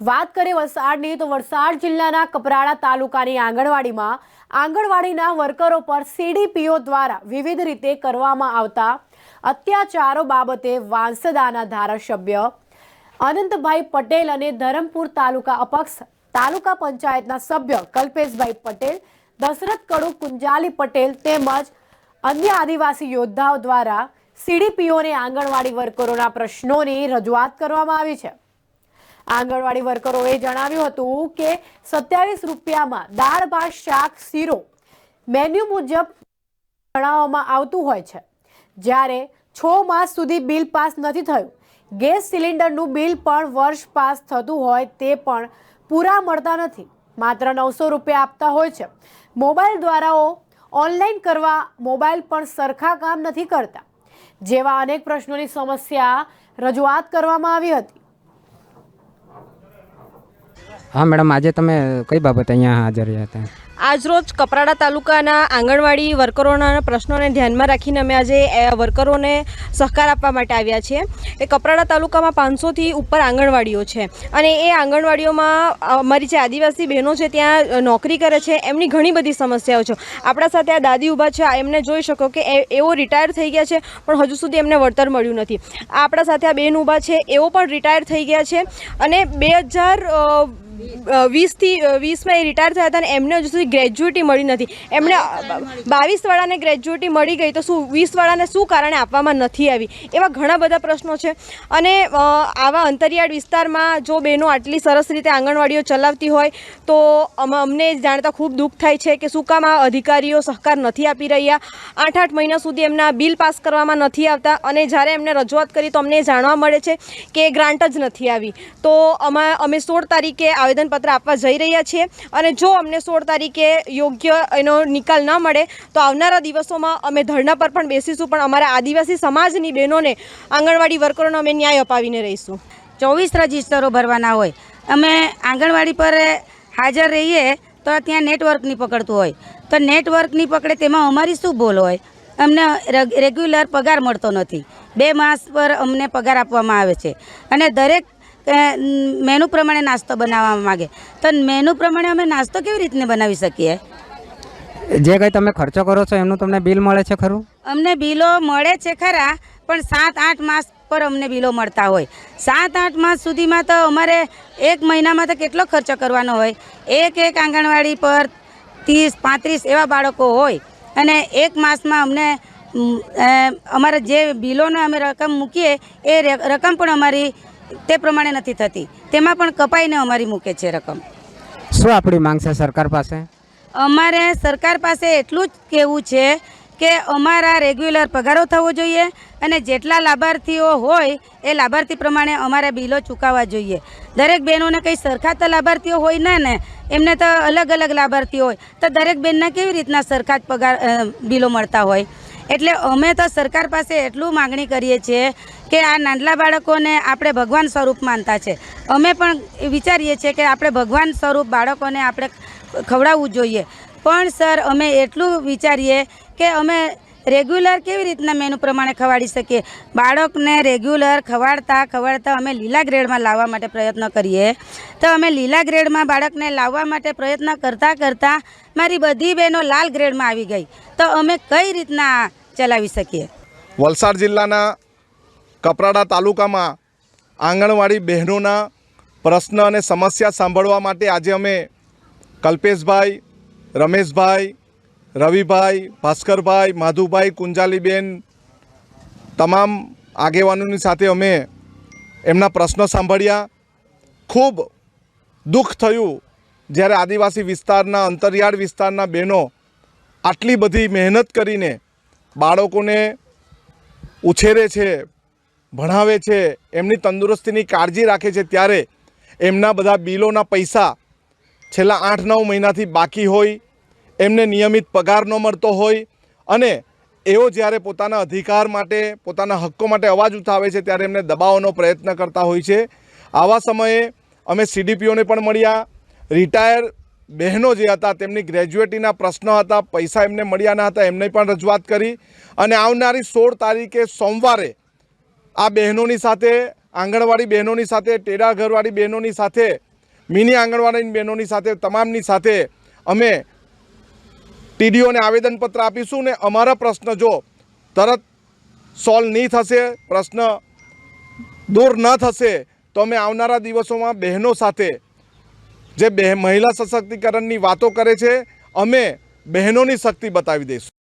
વાત કરીએ વલસાડની, તો વલસાડ જિલ્લાના કપરાડા તાલુકાની આંગણવાડીમાં આંગણવાડીના વર્કરો પર સીડીપીઓ દ્વારા વિવિધ રીતે કરવામાં આવતા અત્યાચારો બાબતે વાંસદાના ધારાસભ્ય અનંતભાઈ પટેલ અને ધરમપુર તાલુકા અપક્ષ તાલુકા પંચાયતના સભ્ય કલ્પેશભાઈ પટેલ, દશરથ કડુ, કુંજાલી પટેલ તેમજ અન્ય આદિવાસી યોદ્ધાઓ દ્વારા સીડીપીઓને આંગણવાડી વર્કરોના પ્રશ્નોની રજૂઆત કરવામાં આવી છે. આંગણવાડી વર્કરોએ જણાવ્યું હતું કે સત્યાવીસ રૂપિયામાં દાળ, ભાત, શાક, શીરો મેન્યુ મુજબ જણાવવામાં આવતું હોય છે. જ્યારે છ માસ સુધી બિલ પાસ નથી થયું. ગેસ સિલિન્ડરનું બિલ પણ વર્ષ પાસ થતું હોય તે પણ પૂરા મળતા નથી. માત્ર નવસો રૂપિયા આપતા હોય છે. મોબાઈલ દ્વારાઓ ઓનલાઈન કરવા મોબાઈલ પણ સરખા કામ નથી કરતા. જેવા અનેક પ્રશ્નોની સમસ્યા રજૂઆત કરવામાં આવી હતી. હા, મેડમ, આજે તમે કઈ બાબત અહીંયા હાજર રહ્યા હતા? આજરોજ કપરાડા તાલુકાના આંગણવાડી વર્કરોના પ્રશ્નોને ધ્યાનમાં રાખીને અમે આજે વર્કરોને સહકાર આપવા માટે આવ્યા છીએ. એ કપરાડા તાલુકામાં પાંચસોથી ઉપર આંગણવાડીઓ છે અને એ આંગણવાડીઓમાં અમારી જે આદિવાસી બહેનો છે ત્યાં નોકરી કરે છે. એમની ઘણી બધી સમસ્યાઓ છે. આપણા સાથે આ દાદી ઊભા છે. એમને જોઈ શકો કે એઓ રિટાયર થઈ ગયા છે, પણ હજુ સુધી એમને વળતર મળ્યું નથી. આપણા સાથે આ બેન ઊભા છે. એઓ પણ રિટાયર થઈ ગયા છે અને બે હજાર વીસથી વીસમાં એ રિટાયર થયા હતા અને એમને હજુ સુધી ગ્રેજ્યુએટી મળી નથી. એમને બાવીસવાળાને ગ્રેજ્યુએટી મળી ગઈ તો શું વીસવાળાને શું કારણે આપવામાં નથી આવી? એવા ઘણા બધા પ્રશ્નો છે. અને આવા અંતરિયાળ વિસ્તારમાં જો બહેનો આટલી સરસ રીતે આંગણવાડીઓ ચલાવતી હોય તો અમ- અમને જાણતા ખૂબ દુઃખ થાય છે કે શું કામ આ અધિકારીઓ સહકાર નથી આપી રહ્યા? આઠ આઠ મહિના સુધી એમના બિલ પાસ કરવામાં નથી આવતા અને જ્યારે એમને રજૂઆત કરી તો અમને જાણવા મળે છે કે ગ્રાન્ટ જ નથી આવી. તો અમા અમે સોળ તારીખે આવેદનપત્ર આપવા જઈ રહ્યા છીએ અને જો અમને સોળ તારીખે યોગ્ય એનો નિકાલ ન મળે, તો આવનારા દિવસોમાં અમે ધરણા પર પણ બેસીશું. પણ અમારા આદિવાસી સમાજની બહેનોને આંગણવાડી વર્કરોને અમે ન્યાય અપાવીને રહીશું. ચોવીસ રજિસ્ટરો ભરવાના હોય. અમે આંગણવાડી પર હાજર રહીએ તો ત્યાં નેટવર્ક નહીં પકડતું હોય. તો નેટવર્ક નહીં પકડે તેમાં અમારી શું ભૂલ હોય? અમને રેગ- રેગ્યુલર પગાર મળતો નથી. બે માસ પર અમને પગાર આપવામાં આવે છે. અને દરેક અ, મેનુ પ્રમાણે નાસ્તો બનાવવા માગે. તો મેનુ પ્રમાણે અમે નાસ્તો કેવી રીતને બનાવી શકીએ? જે કંઈ તમે ખર્ચો કરો છો એમનું તમને બિલ મળે છે ખરું? અમને બિલો મળે છે ખરા પણ સાત આઠ માસ પર અમને બિલો મળતા હોય. સાત આઠ માસ સુધીમાં તો અમારે એક મહિનામાં તો કેટલો ખર્ચો કરવાનો હોય? એક એક આંગણવાડી પર ત્રીસ પાંત્રીસ એવા બાળકો હોય. અને એક માસમાં અમને અમારા જે બિલોને અમે રકમ મૂકીએ એ રકમ પણ અમારી તે પ્રમાણે નથી થતી. તેમાં પણ કપાઈને અમારી મૂકે છે રકમ. શું આપણી માંગ છે સરકાર પાસે? અમારે સરકાર પાસે એટલું જ કહેવું છે કે અમારા રેગ્યુલર પગારો થવો જોઈએ અને જેટલા લાભાર્થીઓ હોય એ લાભાર્થી પ્રમાણે અમારે બિલો ચૂકવવા જોઈએ. દરેક બહેનોને કંઈ સરખા તો લાભાર્થીઓ હોય ના ને એમને તો અલગ અલગ લાભાર્થીઓ હોય તો દરેક બહેનને કેવી રીતના સરખા જ પગાર બિલો મળતા હોય? એટલે અમે તો સરકાર પાસે એટલું માગણી કરીએ છીએ કે આ નાનલા બાળકોને આપણે ભગવાન સ્વરૂપ માનતા છે. અમે પણ વિચારીએ છીએ કે આપણે ભગવાન સ્વરૂપ બાળકોને આપણે ખવડાવવું જોઈએ. પણ સર, અમે એટલું વિચારીએ કે અમે રેગ્યુલર કેવી રીતના મેનુ પ્રમાણે ખવાડી શકીએ? બાળકને રેગ્યુલર ખવાડતા ખવાડતા અમે લીલા ગ્રેડમાં લાવવા માટે પ્રયત્ન કરીએ. તો અમે લીલા ગ્રેડમાં બાળકને લાવવા માટે પ્રયત્ન કરતાં કરતાં મારી બધી બહેનો લાલ ગ્રેડમાં આવી ગઈ. તો અમે કઈ રીતના ચલાવી શકીએ? વલસાડ જિલ્લાના કપરાડા તાલુકામાં આંગણવાડી બહેનોના પ્રશ્ન અને સમસ્યા સાંભળવા માટે આજે અમે કલ્પેશભાઈ, રમેશભાઈ, રવિભાઈ, ભાસ્કરભાઈ, માધુભાઈ, કુંજાલીબેન તમામ આગેવાનોની સાથે અમે એમના પ્રશ્નો સાંભળ્યા. ખૂબ દુઃખ થયું જ્યારે આદિવાસી વિસ્તારના, અંતરિયાળ વિસ્તારના બહેનો આટલી બધી મહેનત કરીને બાળકોને ઉછેરે છે ભણાવે છે, એમની તંદુરસ્તીની કાળજી રાખે છે ત્યારે એમના બધા બિલોના પૈસા છેલ્લા આઠ નવ મહિનાથી બાકી હોય, એમને નિયમિત પગાર ન મળતો હોય અને એઓ જ્યારે પોતાના અધિકાર માટે, પોતાના હક્કો માટે અવાજ ઉઠાવે છે ત્યારે એમને દબાવવાનો પ્રયત્ન કરતા હોય છે. આવા સમયે અમે સીડીપીઓને પણ મળ્યા. રિટાયર બહેનો જે હતા, તેમની ગ્રેજ્યુએટીના પ્રશ્નો હતા, પૈસા એમને મળ્યા ન હતા, એમને પણ રજૂઆત કરી. અને આવનારી સોળ તારીખે સોમવારે આ બહેનોની સાથે, આંગણવાડી બહેનોની સાથે, ટેડા ઘરવાળી બહેનોની સાથે, મિની આંગણવાડી બહેનોની સાથે, તમામની સાથે અમે ટીડીઓને આવેદનપત્ર આપીશું ને અમારા પ્રશ્ન જો તરત સોલ્વ નહીં થશે, પ્રશ્ન દૂર ન થશે, તો અમે આવનારા દિવસોમાં બહેનો સાથે, જે બે મહિલા સશક્તિકરણની વાતો કરે છે, અમે બહેનોની શક્તિ બતાવી દઈશું.